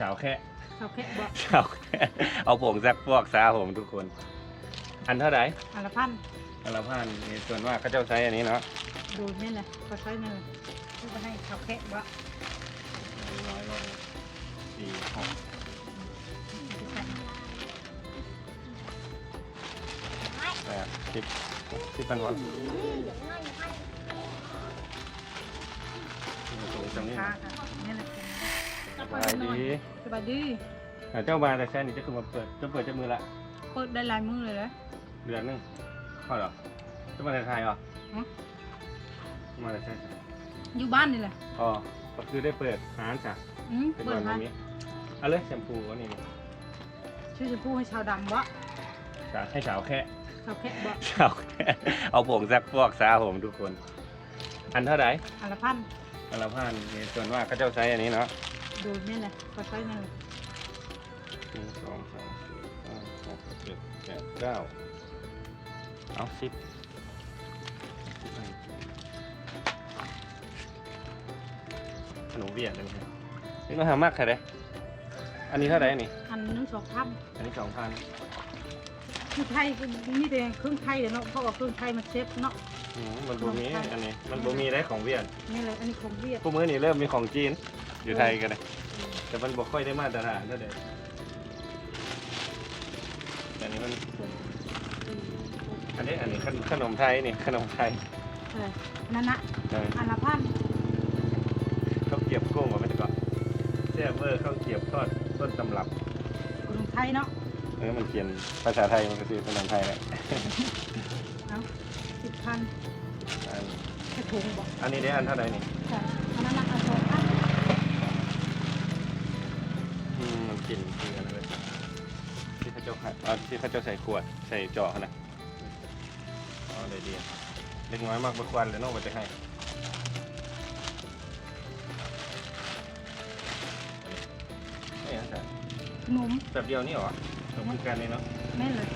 สาวแค่เขาแค่บอกสาวแค่เอาผงซักฟอกซาผมทุกคน อันเท่าไหร่อันละพันอันละพันนี่ส่วนมากเขาเจ้าใช้อันนี้เนาะดูนี่แหละก็ใช้นี่เลยที่จะให้เขาแค่บอกร้อยร้อยสี่หกแปดสิบสิบพันวันสูงจังนี้ค่าค่ะนี่แหละ สบายดีสบายดีอ่าเจ้าบานแต่แค่นี้จะคือมาเปิดจะเปิดจะมือละเปิดได้หลายมือเลยเหรอเดือนหนึงพอเหรอจะมาแต่ไทยเหรอฮะมาแต่ไทยอยู่บ้านนี่แหละอ๋อก็คือได้เปิดร้านจ้ะอืมเป็นเปิวัดนร้านนี้เอาเลยแชมพูก็นี่นี่ชื่อจะพูดให้ชาวดำวะสาวให้สาวแค่เขาแค่บอกสาวแค่เอาผงซักฟอกซาผมทุกคน อันเท่าไหร่อันละพันอันละพันนี่ส่วนมากเขาเจ้าใช้อันนี้เนาะ ดูนี่แหละก็ใช้นี่เลยหนึ่งสองสามสี่ห้าหกเจ็ดแปดเก้าเอาสิบขนมเวียดเลยครับนี่เราหามากใครเลยอันนี้เท่าไหร่นี่อันนึงสองพันอันนี้สองพันคือไทยก็นี่แต่เครื่องไทยเดี๋ยวเนาะเพราะว่าเครื่องไทยมันเซฟเนาะมันบ่มีอันนี้ มันบ่มีได้ของเวียดนี่เลยอันนี้ของเวียดพวกมื้อนี้เริ่มมีของจีน อยู่ไทยกันเลยแต่มันบ่ค่อยได้มาตรฐานเท่าใดแต่อันนี้มันอันนี้อันนี้ขนขนมไทยนี่ขนมไทยเออนั่นนะเอออันละพันข้าวเกรียบกุ้งว่าไม่ใช่ก่อนแซ่บเวอร์ข้าวเกรียบทอดต้นตำรับของไทยเนาะเออมันเขียนภาษาไทยมันก็คือขนมไทยแหละเอาสิบพันอันแค่ถุงบอกอันนี้ได้อันเท่าไหร่นี่ใช่อันนั้นละ ที่เขาเจ้าใส่ขวดใส่เจาะนะอ๋อเลยดีเล็กน้อยมากบกวันเลยเนอกมันจะให้นี่ฮะแต่ขนมแบบเดียวนี่เหรอสมกันนี่เนาะแม่นเลย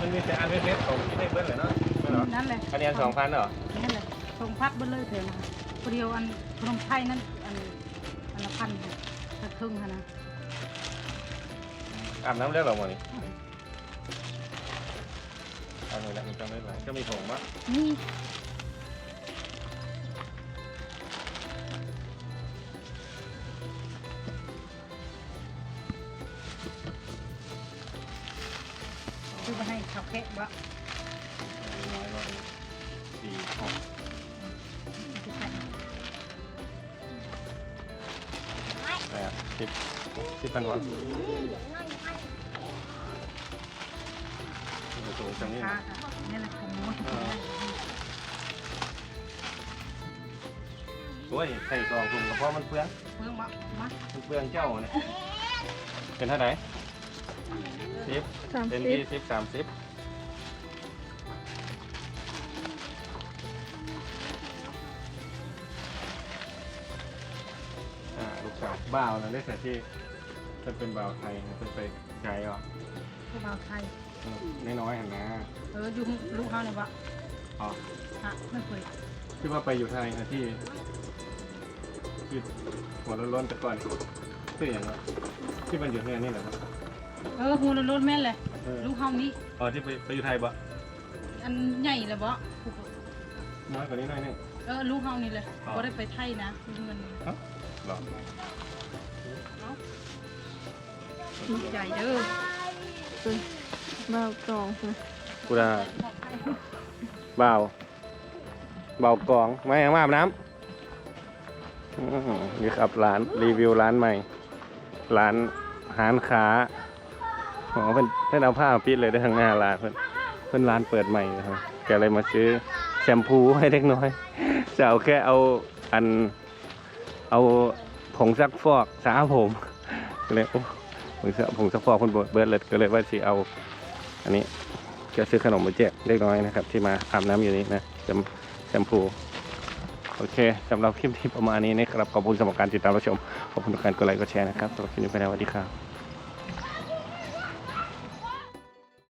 มันมีแต่อันเล็กๆของที่ได้เบิ้ลเลยเนาะไม่เหรอนั่นเลยอันนี้อันสองพันเหรอนั่นเลยสองพันเบิ้ลเลยเถอะนะคนเดียวอันขนมไทยนั่นอันอันละพันค่ะถ้าครึ่งค่ะนะ อาบน้ำเรียกเราหมดนี่อันนี้แหละมันจำไม่ไหวก็มีผงมะนี่คือมาให้เขาแค่ว่าร้อยร้อยสี่หกแปดสิบสิบพันวั นสูงจังนี่ค่านะค่ะนี่แหละของมดโอ้ยใส่ซองถุงกระเพาะมันเปลืองเพิ่งมามามันเปลืองเจ้าเนี่ยเป็นเท่าไหร่สิบสามเป็นสิบยี่สิบสามสิบอ่าลูกสาวบ่าวนะได้แต่ที่จะเป็นบ่าวไทยเป็นไปไกลอะพวกเราไทย น้อยๆเห็นนะเอออยู่ลูกเขาเนี่ยวะอ๋อฮะไม่เคยที่ว่าไปอยู่ไทยนะที่ที่หัวร้อนๆแต่ก่อนชื่ออย่างไรที่มันอยู่ที่นี่แหละครับเออหูรถแม่นเลยเออลูกเขานี่อ๋อที่ไปไปอยู่ไทยปะอันใหญ่เลยบ่น้อยกว่านี้หน่อยนึงเออลูกเขานี่เลยอ๋อก็ได้ไปไทยนะลูกเงินหรอเนาะใหญ่เด้อ บ่าวกองค่ะกูได้บ่าวบ่าวกองไมาอย่างมาอาบน้ำอื้อหือนี่ครับร้านรีวิวร้านใหม่ ร้านหานค้าอ๋อเพิ่นเพิ่นเอาผ้ามาปิดเลยได้ทางหน้าร้านเพิ่นเพิ่นร้านเปิดใหม่นะครับแกเลยมาซื้อแชมพูให้เล็กน้อย จะเอาแค่เอาอันเอาผงซักฟอกสระผมก็เลยโอ้ผงซักผงซักฟอกคนเบิร์ดเลยก็เลยว่าสิเอา อันนี้จะซื้อขนมมาแจกเล็กน้อยนะครับ ที่มาอาบน้ำอยู่นี้นะแชมแชมพูโอเคสำหรับคลิปที่ประมาณนี้นะครับขอบคุณสำหรับการติดตามรับชมขอบคุณทุกการกดไลค์กดแชร์นะครับสำหรับคลิปนี้ไปแล้วสวัสดีครับ